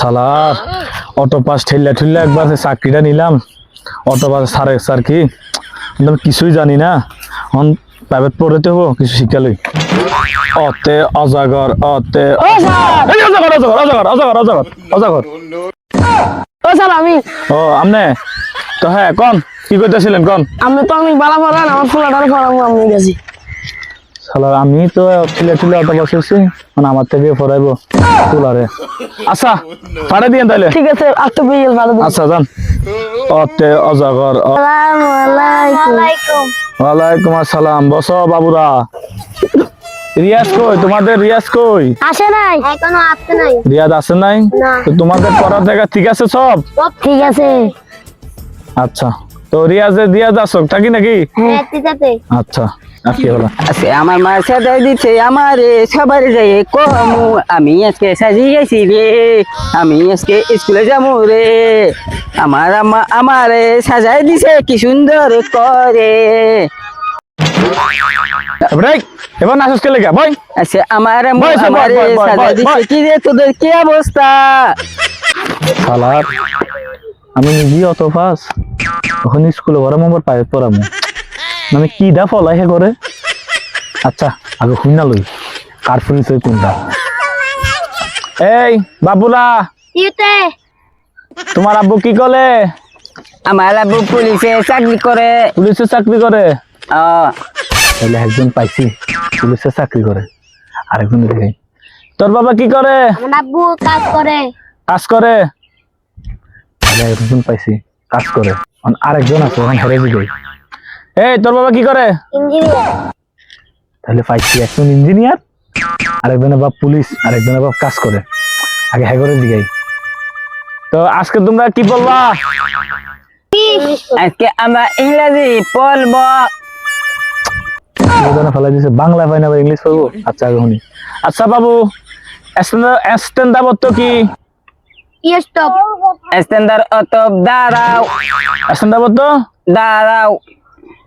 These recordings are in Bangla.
সালার অটো পাস ঠেললে ঠেললে একবার চাকরিটা নিলাম। অটো পাস স্যার স্যার কি? আমি কিছুই জানি না। এখন প্রাইভেট পড়তে হব কিছু শিক্ষা লই। অতে অজাগর অতে অজাগর। অজাগর অজাগর অজাগর অজাগর অজাগর ও স্যার আমি ও আমনে? তো হ্যাঁ কন কি করতেছিলেন কন? আমি তো অনেক বালা পড়ান আমার ফুলাটার পড়াবো আমি গেছি। সালার আমি তো ঠেলে ঠেলে অটো বসেছি মানে আমার থেকে পড়াইবো তুলারে আচ্ছা পাড়ে দিয়ে তাইলে ঠিক আছে আজকে বিয়েল ভালো আচ্ছা যান। অতে অজাগর আসসালামু আলাইকুম। ওয়ালাইকুম আসসালাম। বস বাবুরা। রিয়াজ কই? তোমাদের রিয়াজ কই? আসে নাই। এখনও আসতে নাই। রিয়াজ আছে নাই? না। তো তোমাদের পড়ার জায়গা ঠিক আছে সব? সব ঠিক আছে। আচ্ছা। তো রিয়াজে রিয়াজ আসো থাকি নাকি? হ্যাঁ ঠিক আছে আচ্ছা। আমার মা সাজাই দিচ্ছে আমার সবার যাই কমু। আমি আজকে সাজিয়ে গেছি রে আমি আজকে স্কুলে যাব রে। আমার আম্মা আমার সাজাই দিছে কি সুন্দর করে। ব্রেক এবার নাচস কে লেগে? বই আজকে আমার আম্মা বয়, বয়, আমার বয়, বয়, সাজাই দিছে কি রে তোদের কি অবস্থা? আমি নিজেই অত পাস তখন স্কুলে ভরা নম্বর পাই পড়ামু। মানে কি দা ফলাই হে করে? আচ্ছা আগে শুনা লই। কার পরিচয় কোনটা? এই বাবুলা। ইতে তোমার আব্বু কি করে আমার আব্বু পুলিশে চাকরি করে। পুলিশে চাকরি করে? আহ, তাহলে একজন পাইছি পুলিশে চাকরি করে। আরেকজন দেখে। তোর বাবা কি করে? আব্বু কাজ করে। কাজ করে? তাহলে একজন পাইছি কাজ করে। আরেকজন আছে হেরে দিবে এই তোর বাবা কি করে? ইঞ্জিনিয়ার। তাহলে পাইছি একজন ইঞ্জিনিয়ার আরেকজনের বাপ পুলিশ আরেকজনের বাপ কাজ করে। আগে হ্যাঁ করে দিগাই তো আজকে তোমরা কি বলবা? আজকে আমরা ইংরেজি পড়ব বাংলা পাই না ইংলিশ পাবো আচ্ছা আগে শুনি। আচ্ছা বাবু স্ট্যান্ডার্ড কি? স্টপ স্ট্যান্ডার্ড অত দাঁড়াও। স্ট্যান্ডার্ড দাঁড়াও।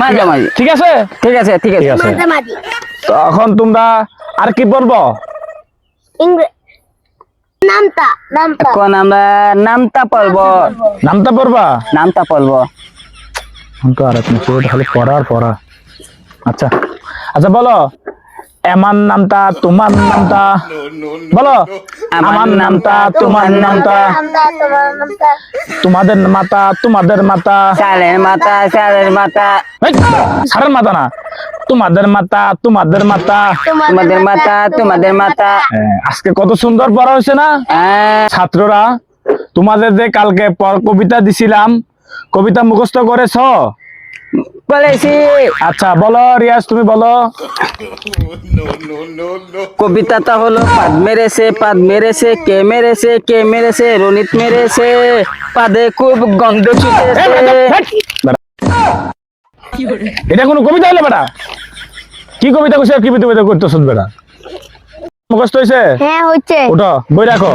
মাঝামাঝি ঠিক আছে? ঠিক আছে ঠিক আছে। মাঝামাঝি। তখন তোমরা আর কি বলব ইংরেজি নামতা নামতা। কোন আমরা নামটা পড়ব। নামটা পড়বা? নামটা পড়ব। তো আর পড়ার পড়া। আচ্ছা। আচ্ছা বলো। এমান নামটা তোমার নামটা বলো আমার নামটা তোমার নামটা তোমাদের মাতা তোমাদের মাতা। মাথা চালের মাথা এই, সারের মাথা না। তোমাদের মাতা তোমাদের মাতা। তোমাদের মাথা তোমাদের মাথা হ্যাঁ, আজকে কত সুন্দর পড়া হয়েছে না? আহ, ছাত্ররা তোমাদের যে কালকে পর কবিতা দিছিলাম কবিতা মুখস্থ করেছ? বলেছি আচ্ছা বলো রিয়াজ তুমি বলো। কবিতাটা হলো পাদ মেরেছে পাদ মেরেছে কে মেরেছে কে মেরেছে রনিত মেরেছে পাদে খুব গন্ধ। এটা কোনো কবিতা হলো বেটা? কি কবিতা করছে কি কবিতা করতেছ বেটা? মুখস্থ হয়েছে হ্যাঁ হচ্ছে ওটা বই রাখো।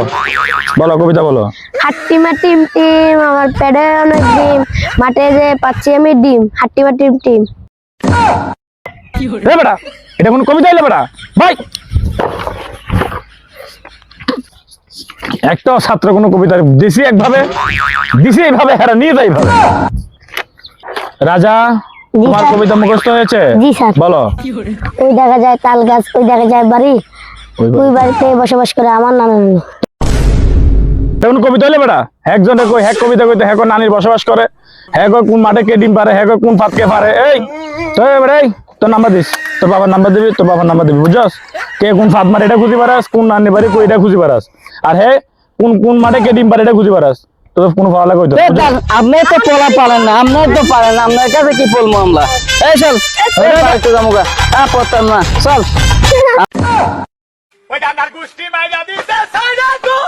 বলো কবিতা বলো। হাট্টিমা টিম টিম আমার পেটে অনেক ডিম। মাঠে যে পাচ্ছি আমি ডিম হাট্টিমা টিম টিম রে বেটা এটা কোনো কবিতা হলো বেটা? ভাই! একটা ছাত্র কোনো কবিতা দিছি একভাবে দিছি এইভাবে হেরা নিয়ে যাই ভাবে রাজা তোমার কবিতা মুখস্থ হয়েছে? জি, স্যার। বলো। ওই দেখা যায় তাল গাছ ওই দেখা যায় বাড়ি। ওই বাড়িতে বসবাস করে আমার নানা নানি। তেমন কবিতা হলে বেটা একজনে কই হ্যাক কবিতা কইতে হ্যাক নানির বসবাস করে হ্যাক কোন মাঠে কে ডিম পারে হ্যাক কোন ফাতকে পারে এই তো এবার এই তোর নাম্বার দিস তোর বাবার নাম্বার দিবি তোর বাবার নাম্বার দিবি বুঝছস? কে কোন ফাত মারে এটা খুঁজি পারাস কোন নানি বাড়ি কই এটা খুঁজি পারাস আর হে কোন কোন মাঠে কে ডিম পারে এটা খুঁজি পারাস তোর কোনো কইতো এ দান, আপনি তো পড়া পারেন না আপনি তো পারেন না আপনার কাছে কি বলব আমরা? এই চল এই পারতে যাব গা। হ্যাঁ পড়তাম না চল। ওই ডান্ডার গোষ্ঠী মাইরা দিতে সাইডা গো